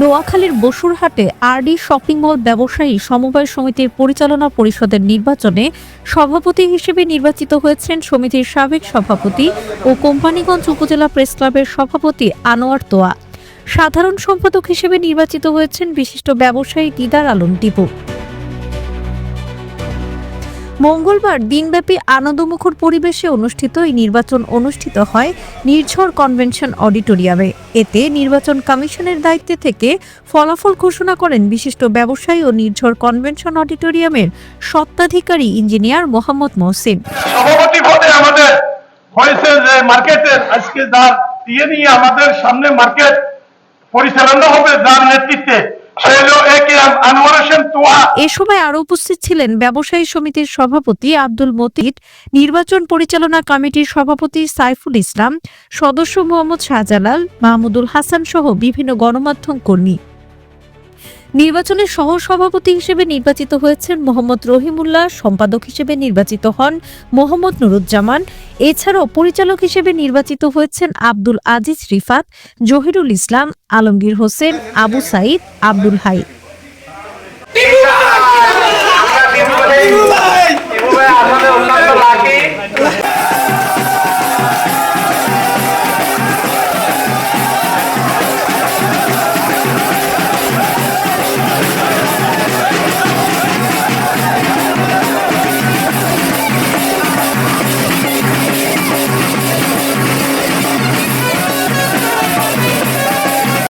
নোয়াখালীর বসুরহাটে RD shopping mall ব্যবসায়ী সমবায় সমিতির পরিচালনা পরিষদের নির্বাচনে সভাপতি হিসেবে নির্বাচিত হয়েছেন সমিতির সাবেক সভাপতি ও কোম্পানিগঞ্জ উপজেলা প্রেস ক্লাবের সভাপতি আনোয়ার তোয়া। সাধারণ সম্পাদক হিসেবে নির্বাচিত হয়েছেন বিশিষ্ট ব্যবসায়ী দিদার আলম টিপু। মঙ্গলবার দিনব্যাপী আনন্দমুখর পরিবেশে অনুষ্ঠিত এই নির্বাচন অনুষ্ঠিত হয় নির্ঝর কনভেনশন অডিটোরিয়ামে। এতে নির্বাচন কমিশনের দায়িত্বে থেকে ফলাফল ঘোষণা করেন বিশিষ্ট ব্যবসায়ী ও নির্ঝর কনভেনশন অডিটোরিয়ামের স্বত্বাধিকারী ইঞ্জিনিয়ার মোহাম্মদ মহসিন। সভাপতি পদে আমাদের মার্কেটের আজকে যার দিয়ে নিয়ে আমাদের সামনে মার্কেট পরিচালনা হবে, যার নেতৃত্বে সে হলো A K M Anwar Hossain এ সময় আরও উপস্থিত ছিলেন ব্যবসায়ী সমিতির সভাপতি আব্দুল মতিদ নির্বাচন পরিচালনা কমিটির সভাপতি সাইফুল ইসলাম, সদস্য মোহাম্মদ শাহজালাল, মাহমুদুল হাসান সহ বিভিন্ন গণমাধ্যম কর্মী। নির্বাচনের সহ সভাপতি হিসেবে নির্বাচিত হয়েছেন মোহাম্মদ রহিমুল্লাহ, সম্পাদক হিসেবে নির্বাচিত হন মোহাম্মদ নুরুজ্জামান, এছাড়াও পরিচালক হিসেবে নির্বাচিত হয়েছেন আব্দুল আজিজ রিফাত, জহিরুল ইসলাম, আলমগীর হোসেন, আবু সাইদ, আব্দুল হাই। ত্রিপুরা